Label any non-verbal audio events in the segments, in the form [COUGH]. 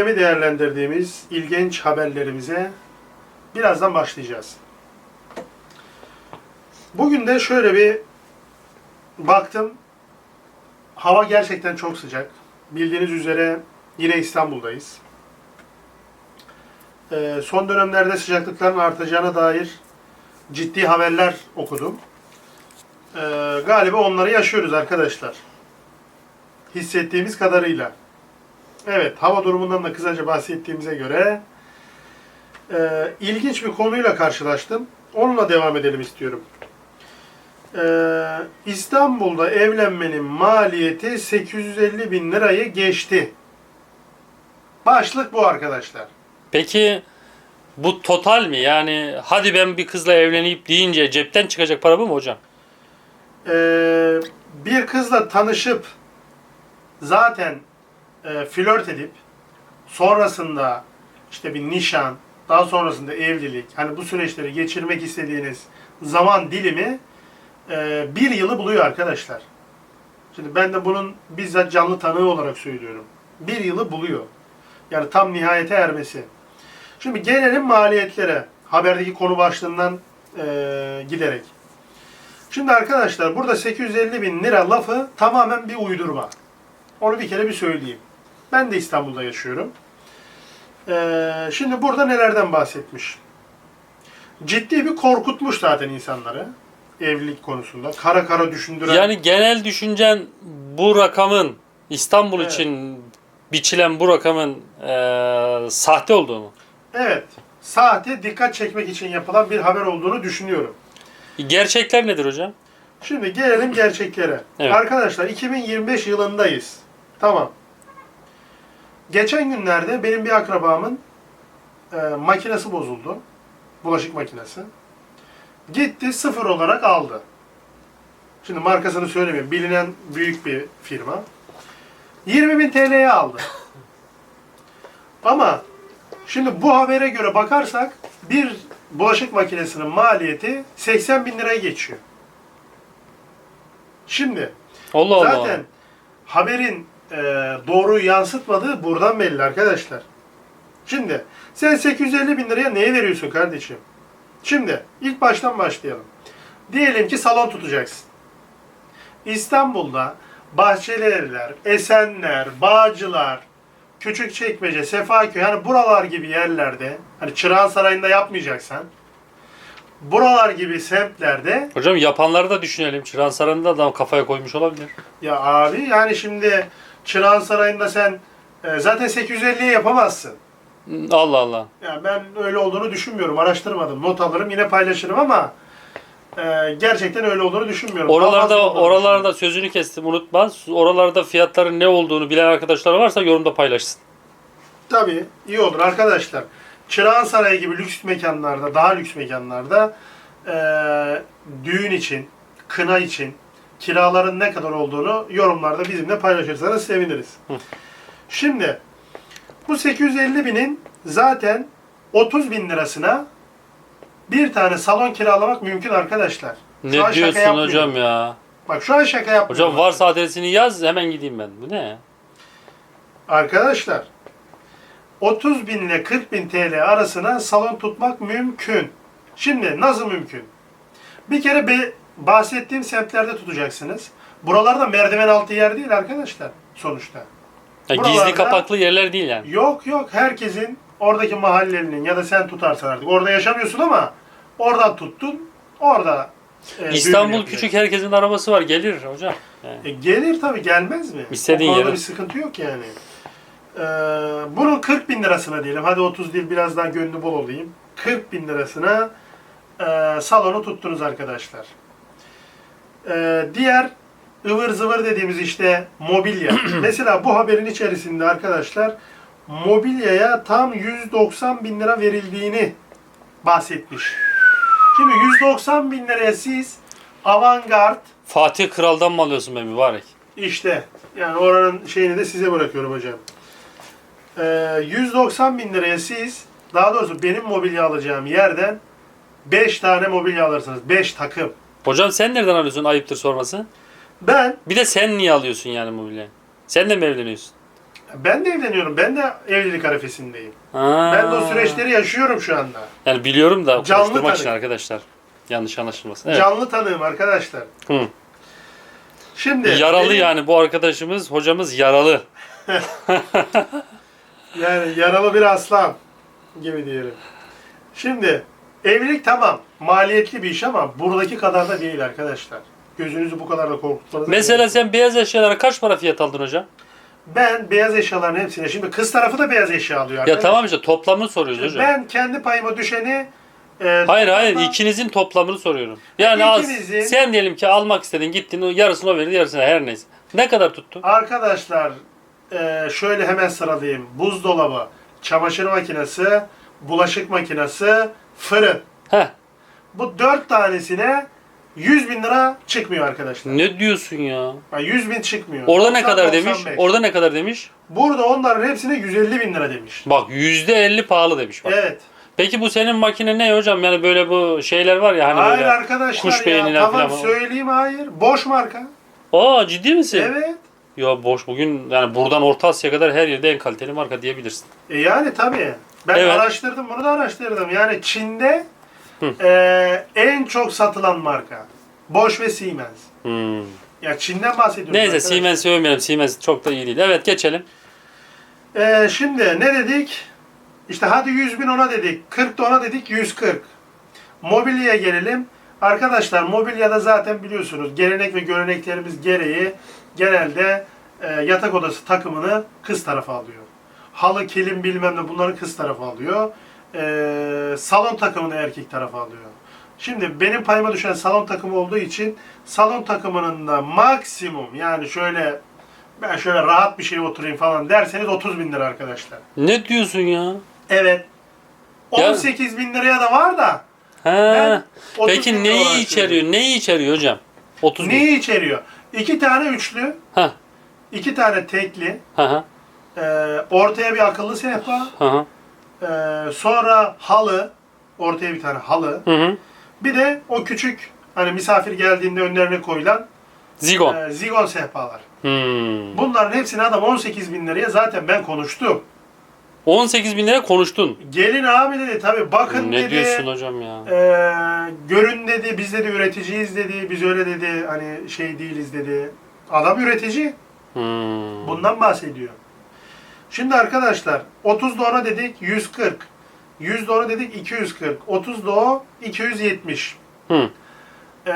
gündemi değerlendirdiğimiz ilginç haberlerimize birazdan başlayacağız. Bugün de şöyle bir baktım. Hava gerçekten çok sıcak. Bildiğiniz üzere yine İstanbul'dayız. Ee, son dönemlerde sıcaklıkların artacağına dair ciddi haberler okudum. Ee, galiba onları yaşıyoruz arkadaşlar. Hissettiğimiz kadarıyla. Evet, hava durumundan da kısaca bahsettiğimize göre e, ilginç bir konuyla karşılaştım. Onunla devam edelim istiyorum. E, İstanbul'da evlenmenin maliyeti 850 bin lirayı geçti. Başlık bu arkadaşlar. Peki bu total mi? Yani hadi ben bir kızla evleneyim deyince cepten çıkacak para bu mu hocam? E, bir kızla tanışıp zaten e, flört edip sonrasında işte bir nişan, daha sonrasında evlilik, hani bu süreçleri geçirmek istediğiniz zaman dilimi e, bir yılı buluyor arkadaşlar. Şimdi ben de bunun bizzat canlı tanığı olarak söylüyorum. Bir yılı buluyor. Yani tam nihayete ermesi. Şimdi gelelim maliyetlere. Haberdeki konu başlığından e, giderek. Şimdi arkadaşlar burada 850 bin lira lafı tamamen bir uydurma. Onu bir kere bir söyleyeyim. Ben de İstanbul'da yaşıyorum. Ee, şimdi burada nelerden bahsetmiş? Ciddi bir korkutmuş zaten insanları evlilik konusunda. Kara kara düşündüren. Yani genel düşüncen bu rakamın İstanbul Evet. için biçilen bu rakamın eee, sahte olduğu mu? Evet. Sahte dikkat çekmek için yapılan bir haber olduğunu düşünüyorum. Gerçekler nedir hocam? Şimdi gelelim gerçeklere. Evet. Arkadaşlar 2025 yılındayız. Tamam. Geçen günlerde benim bir akrabamın e, makinesi bozuldu. Bulaşık makinesi. Gitti sıfır olarak aldı. Şimdi markasını söylemeyeyim. Bilinen büyük bir firma. 20 bin TL'ye aldı. Ama şimdi bu habere göre bakarsak bir bulaşık makinesinin maliyeti 80 bin liraya geçiyor. Şimdi Allah Allah. zaten haberin e, doğruyu yansıtmadığı buradan belli arkadaşlar. Şimdi sen 850 bin liraya neye veriyorsun kardeşim? Şimdi ilk baştan başlayalım. Diyelim ki salon tutacaksın. İstanbul'da Bahçelievler, Esenler, Bağcılar, Küçükçekmece, Sefaköy hani buralar gibi yerlerde hani Çırağan Sarayı'nda yapmayacaksan buralar gibi semtlerde Hocam yapanları da düşünelim. Çırağan Sarayı'nda adam kafaya koymuş olabilir. Ya abi yani şimdi Çırağan Sarayı'nda sen e, zaten 850'ye yapamazsın. Allah Allah. Ya ben öyle olduğunu düşünmüyorum. Araştırmadım. Not alırım yine paylaşırım ama e, gerçekten öyle olduğunu düşünmüyorum. Oralarda oralarda sözünü kestim unutma. Oralarda fiyatların ne olduğunu bilen arkadaşlar varsa yorumda paylaşsın. Tabii iyi olur arkadaşlar. Çırağan Sarayı gibi lüks mekanlarda, daha lüks mekanlarda e, düğün için, kına için kiraların ne kadar olduğunu yorumlarda bizimle paylaşırsanız seviniriz. Hı. Şimdi bu 850 binin zaten 30 bin lirasına bir tane salon kiralamak mümkün arkadaşlar. Şu an Ne şaka diyorsun yapmıyorum. hocam ya? Bak şu an şaka yapmıyorum. Hocam varsa adresini yaz hemen gideyim ben. Bu ne? Arkadaşlar 30 bin ile 40 bin TL arasına salon tutmak mümkün. Şimdi nasıl mümkün? Bir kere be, bahsettiğim semtlerde tutacaksınız. Buralarda merdiven altı yer değil arkadaşlar sonuçta. Ya Buralarda- gizli kapaklı yerler değil yani. Yok yok herkesin oradaki mahallenin ya da sen tutarsan artık orada yaşamıyorsun ama oradan tuttun orada e, İstanbul küçük herkesin arabası var gelir hocam. Yani. E, gelir tabii gelmez mi? İstediğin yere. bir sıkıntı yok yani. Ee, bunun 40 bin lirasına diyelim. Hadi 30 değil biraz daha gönlü bol olayım. 40 bin lirasına e, salonu tuttunuz arkadaşlar. Ee, diğer ıvır zıvır dediğimiz işte mobilya. [CLEARS THROAT] Mesela bu haberin içerisinde arkadaşlar mobilyaya tam 190 bin lira verildiğini bahsetmiş. Şimdi 190 bin liraya siz avantgard Fatih Kral'dan mı alıyorsun be mübarek? işte yani oranın şeyini de size bırakıyorum hocam. Ee, 190 bin liraya siz daha doğrusu benim mobilya alacağım yerden 5 tane mobilya alırsınız. 5 takım. Hocam sen nereden alıyorsun ayıptır sorması? Ben Bir de sen niye alıyorsun yani mobilyayı? Sen de mi evleniyorsun? Ben de evleniyorum. Ben de evlilik arifesindeyim. Ha. Ben de o süreçleri yaşıyorum şu anda. Yani biliyorum da Canlı konuşturmak için tanık. arkadaşlar. Yanlış anlaşılmasın. Evet. Canlı tanığım arkadaşlar. Hı. Şimdi Yaralı benim- yani bu arkadaşımız, hocamız yaralı. [LAUGHS] Yani yaralı bir aslan gibi diyelim. Şimdi evlilik tamam maliyetli bir iş ama buradaki kadar da değil arkadaşlar. Gözünüzü bu kadar da korkutmanız Mesela sen beyaz eşyalara kaç para fiyat aldın hocam? ben beyaz eşyaların hepsine şimdi kız tarafı da beyaz eşya alıyor Ya arkadaşlar. tamam işte toplamını soruyoruz hocam. Ben kendi payıma düşeni e, Hayır hayır ikinizin toplamını soruyorum. Yani az, İkinizin- sen diyelim ki almak istedin gittin yarısını o verdi yarısını her neyse. Ne kadar tuttu? Arkadaşlar e, şöyle hemen sıralayayım. Buzdolabı, çamaşır makinesi, bulaşık makinesi, fırın. Heh Bu dört tanesine 100 bin lira çıkmıyor arkadaşlar. ne diyorsun ya? Yani 100 bin çıkmıyor. Orada ne 90, kadar demiş? 95. Orada ne kadar demiş? Burada onların hepsine 150 bin lira demiş. Bak yüzde elli pahalı demiş bak. Evet. Peki bu senin makine ne hocam? Yani böyle bu şeyler var ya hani hayır böyle. arkadaşlar kuş ya tamam falan. söyleyeyim hayır. Boş marka. Aa ciddi misin? Evet. Ya boş bugün yani buradan Orta Asya kadar her yerde en kaliteli marka diyebilirsin. E yani tabii. Ben Evet. araştırdım bunu da araştırdım. Yani Çin'de e, en çok satılan marka. Bosch ve Siemens. Hmm. Ya Çin'den bahsediyoruz. Neyse arkadaşlar. Siemens'i övmeyelim. Siemens çok da iyi değil. Evet geçelim. E, şimdi ne dedik? İşte hadi 100 bin ona dedik. 40 da ona dedik 140. Mobilyaya gelelim. Arkadaşlar mobilyada zaten biliyorsunuz gelenek ve göreneklerimiz gereği genelde e, yatak odası takımını kız tarafı alıyor. Halı, kilim bilmem ne bunları kız tarafı alıyor. E, salon takımını erkek tarafı alıyor. Şimdi benim payıma düşen salon takımı olduğu için salon takımının da maksimum yani şöyle ben şöyle rahat bir şey oturayım falan derseniz 30 bin lira arkadaşlar. Ne diyorsun ya? Evet. Ya- 18 bin liraya da var da He. Ben 30 Peki bin lira olarak neyi içeriyor? Neyi içeriyor hocam? 30 bin. neyi içeriyor? İki tane üçlü, Ha. iki tane tekli, Ha ha. E, ortaya bir akıllı sehpa, Ha ha. e, sonra halı, ortaya bir tane halı, Hı hı. bir de o küçük hani misafir geldiğinde önlerine koyulan Zigon. e, zigon sehpalar. Hmm. Bunların hepsini adam 18 bin liraya zaten ben konuştum. 18 bin lira konuştun. Gelin abi dedi tabi bakın ne dedi. diyorsun hocam ya? Ee, görün dedi, biz dedi üreticiyiz dedi, biz öyle dedi, hani şey değiliz dedi. Adam üretici, Hmm. bundan bahsediyor. Şimdi arkadaşlar, 30 da ona dedik 140, 100 de ona dedik 240, 30 da o 270. Hı. Ee,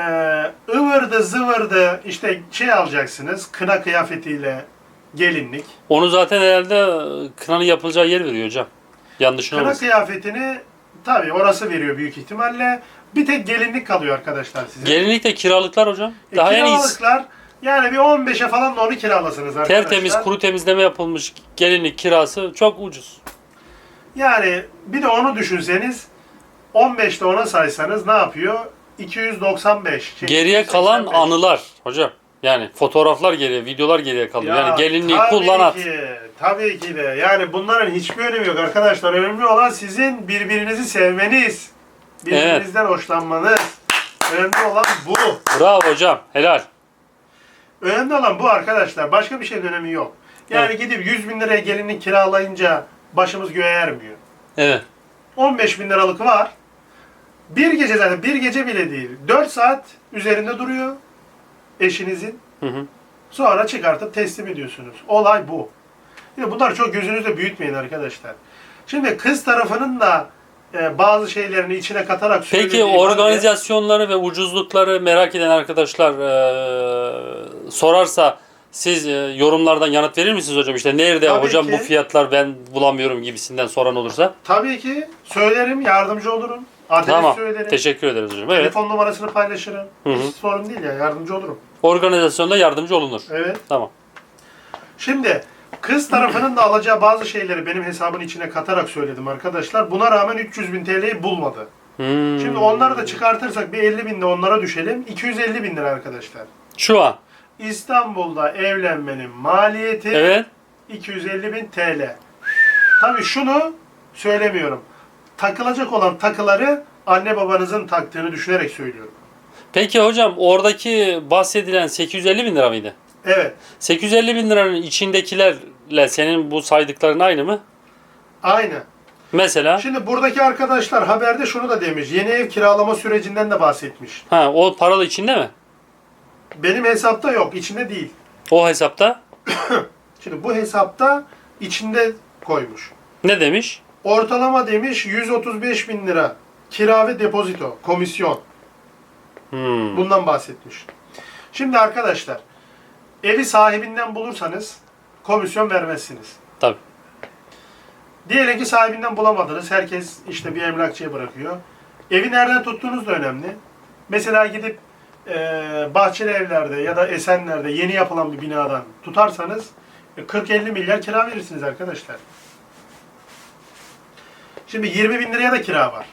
ıvırdı zıvırdı işte şey alacaksınız, kına kıyafetiyle gelinlik. Onu zaten herhalde kınanın yapılacağı yer veriyor hocam. Yanlışın Kına olmasın. kıyafetini tabii orası veriyor büyük ihtimalle. Bir tek gelinlik kalıyor arkadaşlar size. Gelinlikte kiralıklar hocam. E, Daha en iyisi. kiralıklar yani bir 15'e falan da onu kiralasınız arkadaşlar. Tertemiz kuru temizleme yapılmış gelinlik kirası çok ucuz. Yani bir de onu düşünseniz 15'te ona saysanız ne yapıyor? 295. Şey, Geriye kalan 285. anılar hocam. Yani fotoğraflar geriye, videolar geriye kalıyor. Ya, yani gelinliği tabii kullan at. Ki, tabii ki de. Yani bunların hiçbir önemi yok arkadaşlar. Önemli olan sizin birbirinizi sevmeniz. Birbirinizden hoşlanmanız. Önemli olan bu. Bravo hocam. Helal. Önemli olan bu arkadaşlar. Başka bir şeyin önemi yok. Yani Evet. gidip 100 bin liraya gelinlik kiralayınca başımız göğe ermiyor. Evet. 15 bin liralık var. Bir gece zaten bir gece bile değil. 4 saat üzerinde duruyor eşinizin. Hı hı. Sonra çıkartıp teslim ediyorsunuz. Olay bu. Şimdi bunları çok gözünüzde büyütmeyin arkadaşlar. Şimdi kız tarafının da e, bazı şeylerini içine katarak Peki organizasyonları ve ucuzlukları merak eden arkadaşlar eee, sorarsa siz eee, yorumlardan yanıt verir misiniz hocam? İşte nerede Tabii hocam ki. bu fiyatlar ben bulamıyorum gibisinden soran olursa. Tabii ki söylerim, yardımcı olurum. Adres Tamam. söylerim. Teşekkür ederiz hocam. Evet. Telefon numarasını paylaşırım. Hı hı. Hiç sorun değil ya, yardımcı olurum. Organizasyonda yardımcı olunur. Evet. Tamam. Şimdi kız tarafının da alacağı bazı şeyleri benim hesabın içine katarak söyledim arkadaşlar. Buna rağmen 300 bin TL'yi bulmadı. Hmm. Şimdi onları da çıkartırsak bir 50 bin de onlara düşelim. 250 bin lira arkadaşlar. Şu an. İstanbul'da evlenmenin maliyeti Evet. 250 bin TL. Tabii şunu söylemiyorum. Takılacak olan takıları anne babanızın taktığını düşünerek söylüyorum. Peki hocam oradaki bahsedilen 850 bin lira mıydı? Evet. 850 bin liranın içindekiler evlerle senin bu saydıkların aynı mı? Aynı. Mesela Şimdi buradaki arkadaşlar haberde şunu da demiş. Yeni ev kiralama sürecinden de bahsetmiş. ha o paralı içinde mi? Benim hesapta yok, içinde değil. O hesapta [COUGHS] Şimdi bu hesapta içinde koymuş. ne demiş? Ortalama demiş 135 bin lira kira ve depozito, komisyon. Hmm. Bundan bahsetmiş. Şimdi arkadaşlar evi sahibinden bulursanız komisyon vermezsiniz. Tabii. Diyelim ki sahibinden bulamadınız. Herkes işte bir emlakçıya bırakıyor. Evi nereden tuttuğunuz da önemli. Mesela gidip e, bahçeli evlerde ya da Esenler'de yeni yapılan bir binadan tutarsanız e, 40-50 milyar kira verirsiniz arkadaşlar. Şimdi 20 bin liraya da kira var.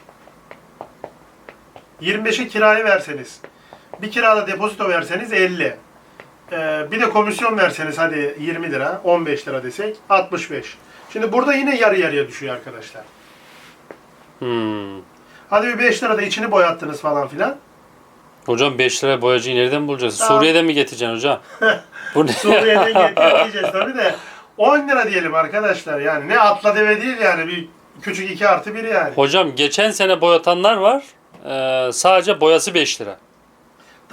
25'e kirayı verseniz, bir kirada depozito verseniz 50. Ee, bir de komisyon verseniz hadi 20 lira, 15 lira desek 65. Şimdi burada yine yarı yarıya düşüyor arkadaşlar. Hmm. Hadi bir 5 lira da içini boyattınız falan filan. Hocam 5 lira boyacıyı nereden bulacağız? Tamam. Suriye'den mi getireceksin hocam? [LAUGHS] Bu ne? Suriye'den getirmeyeceğiz tabii de 10 lira diyelim arkadaşlar yani. Ne atla deve değil yani bir küçük 2 artı 1 yani. Hocam geçen sene boyatanlar var. Ee, sadece boyası 5 lira.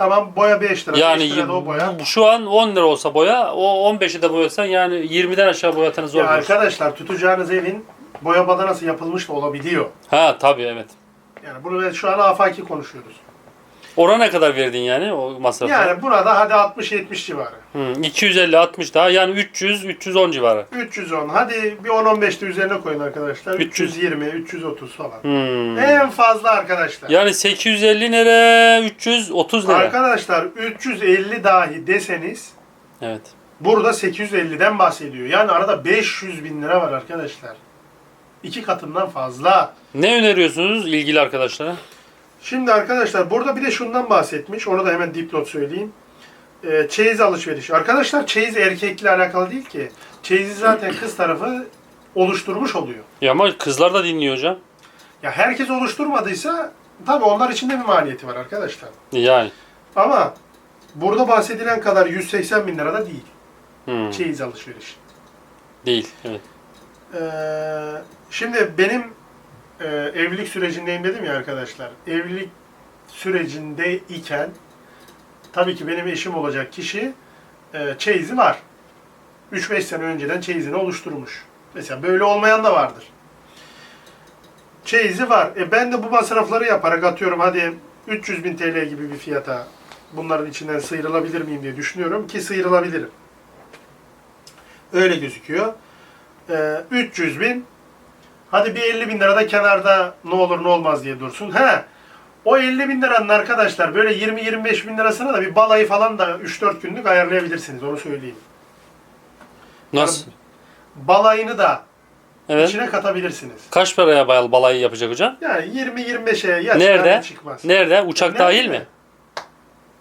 Tamam boya 5 lira. Yani 5 lira da o boya. bu- şu an 10 lira olsa boya, o 15'i de boyasan yani 20'den aşağı boyatanı zor. Ya arkadaşlar tutacağınız evin boya badanası yapılmış da olabiliyor. Ha tabii evet. Yani bunu ben şu an afaki konuşuyoruz. Ora ne kadar verdin yani o masrafa? Yani burada hadi 60-70 civarı. Hı, 250 60 daha yani 300 310 civarı. 310. Hadi bir 10-15 de üzerine koyun arkadaşlar. 300. 320, 330 falan. Hmm. En fazla arkadaşlar. Yani 850 lira 330 lira. Arkadaşlar 350 dahi deseniz Evet. burada 850'den bahsediyor. Yani arada 500 bin lira var arkadaşlar. İki katından fazla. Ne öneriyorsunuz ilgili arkadaşlara? Şimdi arkadaşlar burada bir de şundan bahsetmiş. Onu da hemen dipnot söyleyeyim. Ee, çeyiz alışveriş. Arkadaşlar çeyiz erkekle alakalı değil ki. Çeyizi zaten kız tarafı oluşturmuş oluyor. Ya ama kızlar da dinliyor hocam. Ya herkes oluşturmadıysa tabii onlar için de bir maliyeti var arkadaşlar. Yani. Ama burada bahsedilen kadar 180 bin lira da değil. Hmm. Çeyiz alışveriş. Değil. Evet. Ee, şimdi benim e, evlilik sürecindeyim dedim ya arkadaşlar. Evlilik sürecinde iken tabii ki benim eşim olacak kişi e, çeyizi var. 3-5 sene önceden çeyizini oluşturmuş. Mesela böyle olmayan da vardır. Çeyizi var. E ben de bu masrafları yaparak atıyorum hadi 300 bin TL gibi bir fiyata bunların içinden sıyrılabilir miyim diye düşünüyorum ki sıyrılabilirim. Öyle gözüküyor. Ee, 300 bin. Hadi bir 50 bin lira da kenarda ne olur ne olmaz diye dursun. He. O 50 bin liranın arkadaşlar böyle 20-25 bin lirasına da bir balayı falan da 3-4 günlük ayarlayabilirsiniz. Onu söyleyeyim. Nasıl? Balayını da Evet. içine katabilirsiniz. Kaç paraya bayal balayı yapacak hocam? Yani 20-25'e ya Nerede? çıkmaz. Nerede? Uçak Nerede? dahil mi?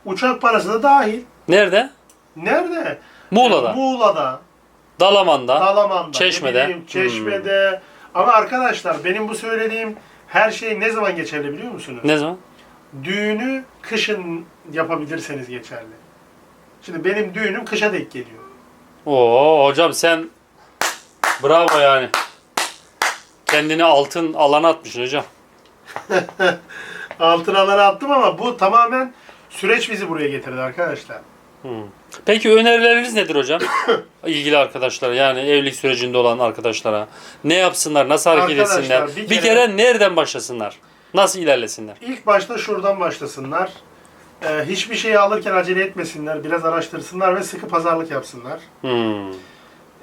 Uçak parası da dahil. Nerede? Nerede? Muğla'da. Muğla'da. Dalaman'da. Dalaman'da, Çeşme'de. bileyim, Çeşme'de. Ama arkadaşlar benim bu söylediğim her şey ne zaman geçerli biliyor musunuz? Ne zaman? Düğünü kışın yapabilirseniz geçerli. Şimdi benim düğünüm kışa denk geliyor. Oo hocam sen bravo yani. Kendini altın alana atmışsın hocam. [LAUGHS] Altın alana attım ama bu tamamen süreç bizi buraya getirdi arkadaşlar. Hmm. Peki önerileriniz nedir hocam? [COUGHS] İlgili arkadaşlara yani evlilik sürecinde olan arkadaşlara. Ne yapsınlar? Nasıl hareket Arkadaşlar, etsinler? bir Bir kere- kere nereden başlasınlar? Nasıl ilerlesinler? İlk başta şuradan başlasınlar. Ee, hiçbir şeyi alırken acele etmesinler. Biraz araştırsınlar ve sıkı pazarlık yapsınlar. Hmm.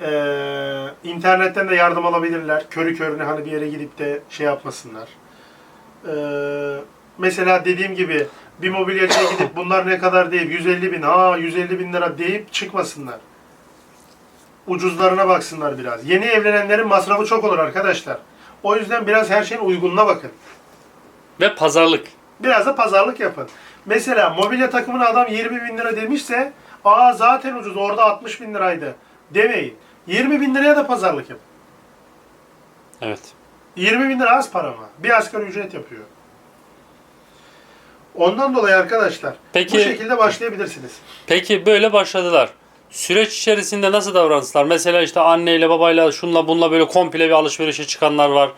Ee, internetten de yardım alabilirler. Körü körüne hani bir yere gidip de şey yapmasınlar. Ee, mesela dediğim gibi bir mobilyacıya gidip bunlar ne kadar deyip 150 bin, ha 150 bin lira deyip çıkmasınlar. Ucuzlarına baksınlar biraz. Yeni evlenenlerin masrafı çok olur arkadaşlar. O yüzden biraz her şeyin uygununa bakın. Ve pazarlık. Biraz da pazarlık yapın. Mesela mobilya takımına adam 20 bin lira demişse aa zaten ucuz orada 60 bin liraydı demeyin. 20 bin liraya da pazarlık yapın. Evet. 20 bin lira az para mı? Bir asgari ücret yapıyor. Ondan dolayı arkadaşlar Peki- bu şekilde başlayabilirsiniz. Peki böyle başladılar. Süreç içerisinde nasıl davranışlar? Mesela işte anneyle babayla şunla bununla böyle komple bir alışverişe çıkanlar var.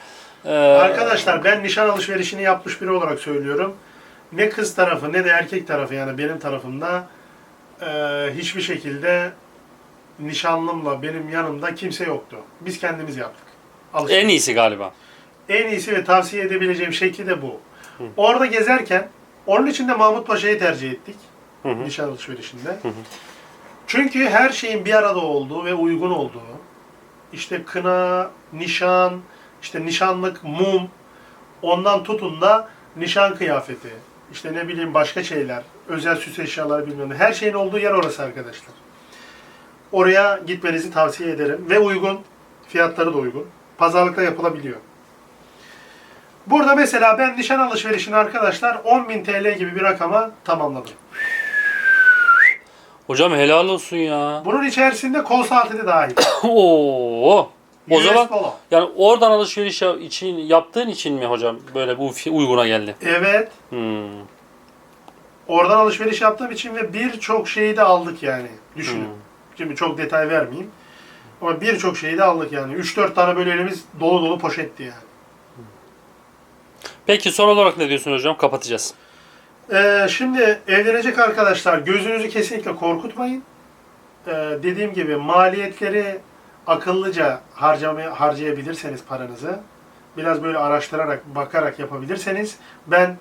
Ee, Arkadaşlar ben nişan alışverişini yapmış biri olarak söylüyorum. Ne kız tarafı ne de erkek tarafı yani benim tarafımda e, hiçbir şekilde nişanlımla benim yanımda kimse yoktu. Biz kendimiz yaptık. Alışveriş. en iyisi galiba. En iyisi ve tavsiye edebileceğim şekli de bu. Orada gezerken onun için de Mahmut Paşa'yı tercih ettik. Hı hı. Nişan alışverişinde. Çünkü her şeyin bir arada olduğu ve uygun olduğu. işte kına, nişan, işte nişanlık, mum, ondan tutun da nişan kıyafeti, işte ne bileyim başka şeyler, özel süs eşyaları bilmem ne. Her şeyin olduğu yer orası arkadaşlar. Oraya gitmenizi tavsiye ederim. Ve uygun. Fiyatları da uygun. Pazarlıkla yapılabiliyor. Burada mesela ben nişan alışverişini arkadaşlar 10.000 TL gibi bir rakama tamamladım. Hocam helal olsun ya. Bunun içerisinde kol saati de dahil. [COUGHS] Oo. O US zaman dolar. yani oradan alışveriş için yaptığın için mi hocam böyle bu uyguna geldi? Evet. Hmm. Oradan alışveriş yaptığım için ve birçok şeyi de aldık yani. Düşünün. Hmm. Şimdi çok detay vermeyeyim. Ama birçok şeyi de aldık yani. 3-4 tane böyle elimiz dolu dolu poşetti yani. Peki son olarak ne diyorsun hocam? Kapatacağız. Ee, şimdi evlenecek arkadaşlar gözünüzü kesinlikle korkutmayın. Ee, dediğim gibi maliyetleri akıllıca harcamaya, harcayabilirseniz paranızı biraz böyle araştırarak bakarak yapabilirseniz ben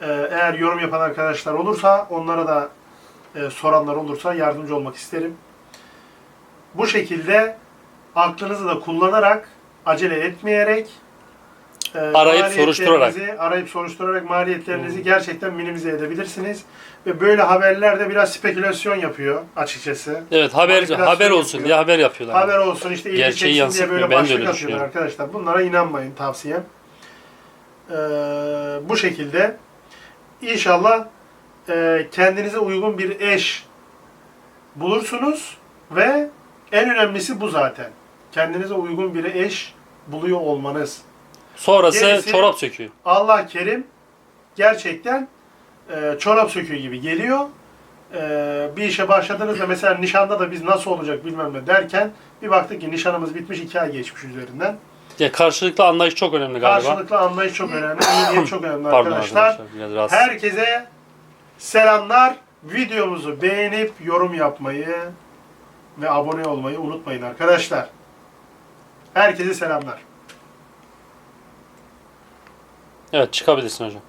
e, eğer yorum yapan arkadaşlar olursa onlara da e, soranlar olursa yardımcı olmak isterim. Bu şekilde aklınızı da kullanarak acele etmeyerek e, Arayıp soruşturarak. arayıp soruşturarak maliyetlerinizi gerçekten minimize edebilirsiniz. Ve böyle haberler de biraz spekülasyon yapıyor açıkçası. Evet haber haber olsun yapıyor. diye haber yapıyorlar. Haber olsun işte ilgi çeksin diye böyle Ben de başlık atıyorlar düşünüyorum. arkadaşlar. Bunlara inanmayın tavsiyem. Ee, bu şekilde inşallah e, kendinize uygun bir eş bulursunuz ve en önemlisi bu zaten. Kendinize uygun bir eş buluyor olmanız. Sonrası Gerisi- çorap söküyor. Allah kerim gerçekten e, çorap söküğü gibi geliyor. E, bir işe başladığınızda mesela nişanda da biz nasıl olacak bilmem ne derken bir baktık ki nişanımız bitmiş iki ay geçmiş üzerinden. Ya karşılıklı anlayış çok önemli galiba. Karşılıklı anlayış çok önemli, [COUGHS] iyi niyet çok önemli Pardon arkadaşlar. arkadaşlar. Herkese selamlar. Videomuzu beğenip yorum yapmayı ve abone olmayı unutmayın arkadaşlar. Herkese selamlar. Evet çıkabilirsin hocam.